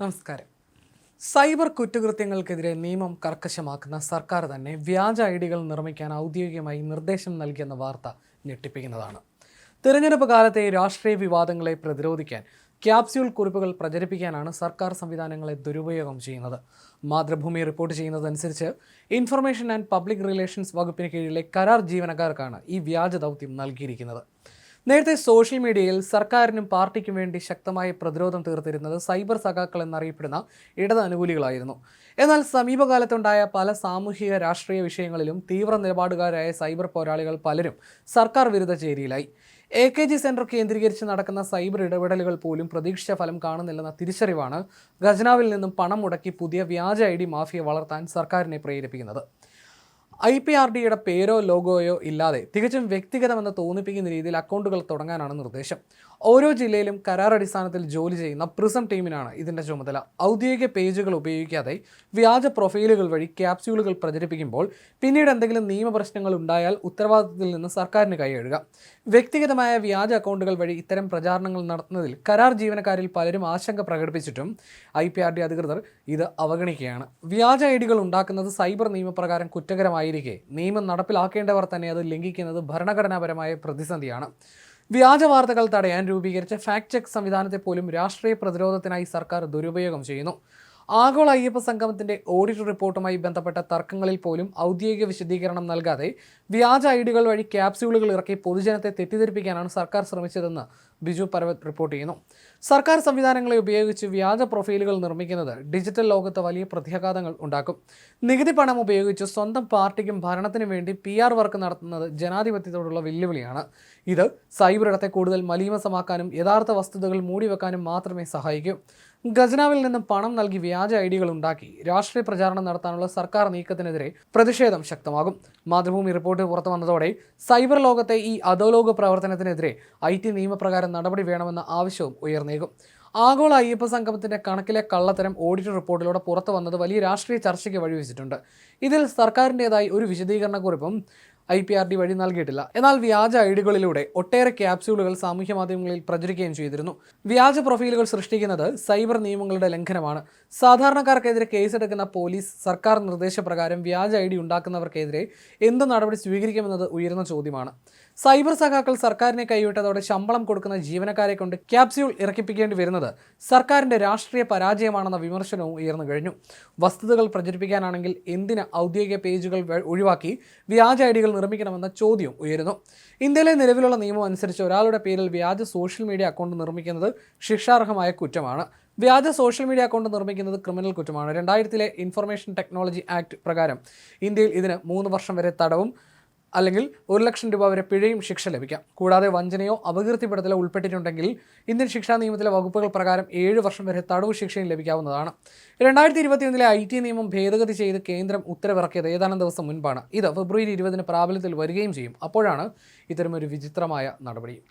നമസ്കാരം. സൈബർ കുറ്റകൃത്യങ്ങൾക്കെതിരെ നിയമം കർക്കശമാക്കുന്ന സർക്കാർ തന്നെ വ്യാജ ഐ ഡികൾ നിർമ്മിക്കാൻ ഔദ്യോഗികമായി നിർദ്ദേശം നൽകിയെന്ന വാർത്ത ഞെട്ടിപ്പിക്കുന്നതാണ്. തിരഞ്ഞെടുപ്പ് കാലത്തെ രാഷ്ട്രീയ വിവാദങ്ങളെ പ്രതിരോധിക്കാൻ ക്യാപ്സ്യൂൾ കുറിപ്പുകൾ പ്രചരിപ്പിക്കാനാണ് സർക്കാർ സംവിധാനങ്ങളെ ദുരുപയോഗം ചെയ്യുന്നത്. മാതൃഭൂമി റിപ്പോർട്ട് ചെയ്യുന്നതനുസരിച്ച് ഇൻഫർമേഷൻ ആൻഡ് പബ്ലിക് റിലേഷൻസ് വകുപ്പിന് കീഴിലെ കരാർ ജീവനക്കാർക്കാണ് ഈ വ്യാജ ദൗത്യം നൽകിയിരിക്കുന്നത്. നേരത്തെ സോഷ്യൽ മീഡിയയിൽ സർക്കാരിനും പാർട്ടിക്കും വേണ്ടി ശക്തമായ പ്രതിരോധം തീർത്തിരുന്നത് സൈബർ സഖാക്കൾ എന്നറിയപ്പെടുന്ന ഇടത് അനുകൂലികളായിരുന്നു എന്നാൽ സമീപകാലത്തുണ്ടായ പല സാമൂഹിക രാഷ്ട്രീയ വിഷയങ്ങളിലും തീവ്ര നിലപാടുകാരായ സൈബർ പോരാളികൾ പലരും സർക്കാർ വിരുദ്ധ ചേരിയിലായി. എ കെ ജി സെന്റർ കേന്ദ്രീകരിച്ച് നടക്കുന്ന സൈബർ ഇടപെടലുകൾ പോലും പ്രതീക്ഷിച്ച ഫലം കാണുന്നില്ലെന്ന തിരിച്ചറിവാണ് ഖജനാവിൽ നിന്നും പണം മുടക്കി പുതിയ വ്യാജ ഐ ഡി മാഫിയ വളർത്താൻ സർക്കാരിനെ പ്രേരിപ്പിക്കുന്നത്. ഐ പി ആർ ഡിയുടെ പേരോ ലോഗോയോ ഇല്ലാതെ തികച്ചും വ്യക്തിഗതമെന്ന് തോന്നിപ്പിക്കുന്ന രീതിയിൽ അക്കൗണ്ടുകൾ തുടങ്ങാനാണ് നിർദ്ദേശം. ഓരോ ജില്ലയിലും കരാർ അടിസ്ഥാനത്തിൽ ജോലി ചെയ്യുന്ന പ്രിസം ടീമിനാണ് ഇതിന്റെ ചുമതല. ഔദ്യോഗിക പേജുകൾ ഉപയോഗിക്കാതെ വ്യാജ പ്രൊഫൈലുകൾ വഴി ക്യാപ്സ്യൂളുകൾ പ്രചരിപ്പിക്കുമ്പോൾ പിന്നീട് എന്തെങ്കിലും നിയമപ്രശ്നങ്ങൾ ഉണ്ടായാൽ ഉത്തരവാദിത്തത്തിൽ നിന്ന് സർക്കാരിന് കൈയെഴുക. വ്യക്തിഗതമായ വ്യാജ അക്കൗണ്ടുകൾ വഴി ഇത്തരം പ്രചാരണങ്ങൾ നടത്തുന്നതിൽ കരാർ ജീവനക്കാരിൽ പലരും ആശങ്ക പ്രകടിപ്പിച്ചിട്ടും ഐ പി ആർ ഡി അധികൃതർ ഇത് അവഗണിക്കുകയാണ്. വ്യാജ ഐ ഡികൾ ഉണ്ടാക്കുന്നത് സൈബർ നിയമപ്രകാരം കുറ്റകരമായിരിക്കെ. നിയമം നടപ്പിലാക്കേണ്ടവർ തന്നെ അത് ലംഘിക്കുന്നത് ഭരണഘടനാപരമായ പ്രതിസന്ധിയാണ്. വ്യാജ വാർത്തകൾ തടയാൻ രൂപീകരിച്ച ഫാക്ട് ചെക്ക് സംവിധാനത്തെ പോലും രാഷ്ട്രീയ പ്രതിരോധത്തിനായി സർക്കാർ ദുരുപയോഗം ചെയ്യുന്നു. ആഗോള അയ്യപ്പ സംഗമത്തിന്റെ ഓഡിറ്റ് റിപ്പോർട്ടുമായി ബന്ധപ്പെട്ട തർക്കങ്ങളിൽ പോലും ഔദ്യോഗിക വിശദീകരണം നൽകാതെ വ്യാജ ഐഡികൾ വഴി ക്യാപ്സ്യൂളുകൾ ഇറക്കി പൊതുജനത്തെ തെറ്റിദ്ധരിപ്പിക്കാനാണ് സർക്കാർ ശ്രമിച്ചതെന്ന് ബിജു പർവത് റിപ്പോർട്ട് ചെയ്യുന്നു. സർക്കാർ സംവിധാനങ്ങളെ ഉപയോഗിച്ച് വ്യാജ പ്രൊഫൈലുകൾ നിർമ്മിക്കുന്നത് ഡിജിറ്റൽ ലോകത്ത് വലിയ പ്രത്യാഘാതങ്ങൾ ഉണ്ടാക്കും. നികുതി പണം ഉപയോഗിച്ച് സ്വന്തം പാർട്ടിക്കും ഭരണത്തിനും വേണ്ടി പി ആർ വർക്ക് നടത്തുന്നത് ജനാധിപത്യത്തോടുള്ള വെല്ലുവിളിയാണ്. ഇത് സൈബർ ഇടത്തെ കൂടുതൽ മലീമസമാക്കാനും യഥാർത്ഥ വസ്തുതകൾ മൂടിവെക്കാനും മാത്രമേ സഹായിക്കൂ. ഖജനാവിൽ നിന്നും പണം നൽകി വ്യാജ ഐഡികൾ ഉണ്ടാക്കി രാഷ്ട്രീയ പ്രചാരണം നടത്താനുള്ള സർക്കാർ നീക്കത്തിനെതിരെ പ്രതിഷേധം ശക്തമാകും. മാതൃഭൂമി റിപ്പോർട്ട് പുറത്തു വന്നതോടെ സൈബർ ലോകത്തെ ഈ അധോലോക പ്രവർത്തനത്തിനെതിരെ ഐ ടി നിയമപ്രകാരം നടപടി വേണമെന്ന ആവശ്യവും ഉയർന്നേക്കും. ആഗോള അയ്യപ്പ സംഗമത്തിന്റെ കണക്കിലെ കള്ളത്തരം ഓഡിറ്റ് റിപ്പോർട്ടിലൂടെ പുറത്തു വന്നത് വലിയ രാഷ്ട്രീയ ചർച്ചയ്ക്ക് വഴിവെച്ചിട്ടുണ്ട്. ഇതിൽ സർക്കാരിന്റെതായി ഒരു വിശദീകരണക്കുറിപ്പും ഐ പി ആർ ഡി വഴി നൽകിയിട്ടില്ല. എന്നാൽ വ്യാജ ഐഡികളിലൂടെ ഒട്ടേറെ ക്യാപ്സ്യൂളുകൾ സാമൂഹ്യ മാധ്യമങ്ങളിൽ പ്രചരിക്കുകയും ചെയ്തിരുന്നു. വ്യാജ പ്രൊഫൈലുകൾ സൃഷ്ടിക്കുന്നത് സൈബർ നിയമങ്ങളുടെ ലംഘനമാണ്. സാധാരണക്കാർക്കെതിരെ കേസെടുക്കുന്ന പോലീസ് സർക്കാർ നിർദ്ദേശപ്രകാരം വ്യാജ ഐ ഡി ഉണ്ടാക്കുന്നവർക്കെതിരെ എന്ത് നടപടി സ്വീകരിക്കുമെന്നത് ഉയർന്ന ചോദ്യമാണ്. സൈബർ സഖാക്കൾ സർക്കാരിനെ കൈവിട്ടതോടെ ശമ്പളം കൊടുക്കുന്ന ജീവനക്കാരെ കൊണ്ട് ക്യാപ്സ്യൂൾ ഇറക്കിപ്പിക്കേണ്ടി വരുന്നത് സർക്കാരിന്റെ രാഷ്ട്രീയ പരാജയമാണെന്ന വിമർശനവും ഉയർന്നു കഴിഞ്ഞു. വസ്തുതകൾ പ്രചരിപ്പിക്കാനാണെങ്കിൽ എന്തിന് ഔദ്യോഗിക പേജുകൾ ഒഴിവാക്കി വ്യാജ ഐഡികൾ നിർമ്മിക്കണമെന്ന ചോദ്യം ഉയരുന്നു. ഇന്ത്യയിലെ നിലവിലുള്ള നിയമം അനുസരിച്ച് ഒരാളുടെ പേരിൽ വ്യാജ സോഷ്യൽ മീഡിയ അക്കൗണ്ട് നിർമ്മിക്കുന്നത് ശിക്ഷാർഹമായ കുറ്റമാണ്. വ്യാജ സോഷ്യൽ മീഡിയ അക്കൗണ്ട് നിർമ്മിക്കുന്നത് ക്രിമിനൽ കുറ്റമാണ്. രണ്ടായിരത്തിലെ ഇൻഫർമേഷൻ ടെക്നോളജി ആക്ട് പ്രകാരം ഇന്ത്യയിൽ ഇതിന് മൂന്ന് വർഷം വരെ തടവും അല്ലെങ്കിൽ ഒരു ലക്ഷം രൂപ വരെ പിഴയും ശിക്ഷ ലഭിക്കാം. കൂടാതെ വഞ്ചനയോ അപകീർത്തിപ്പെടുത്തലോ ഉൾപ്പെട്ടിട്ടുണ്ടെങ്കിൽ ഇന്ത്യൻ ശിക്ഷാ നിയമത്തിലെ വകുപ്പുകൾ പ്രകാരം ഏഴ് വർഷം വരെ തടവ് ശിക്ഷയും ലഭിക്കാവുന്നതാണ്. രണ്ടായിരത്തി ഇരുപത്തിയൊന്നിലെ ഐ ടി നിയമം ഭേദഗതി ചെയ്ത് കേന്ദ്രം ഉത്തരവിറക്കിയത് ഏതാനും ദിവസം മുൻപാണ്. ഇത് ഫെബ്രുവരി ഇരുപതിന് പ്രാബല്യത്തിൽ വരികയും ചെയ്യും. അപ്പോഴാണ് ഇത്തരമൊരു വിചിത്രമായ നടപടി.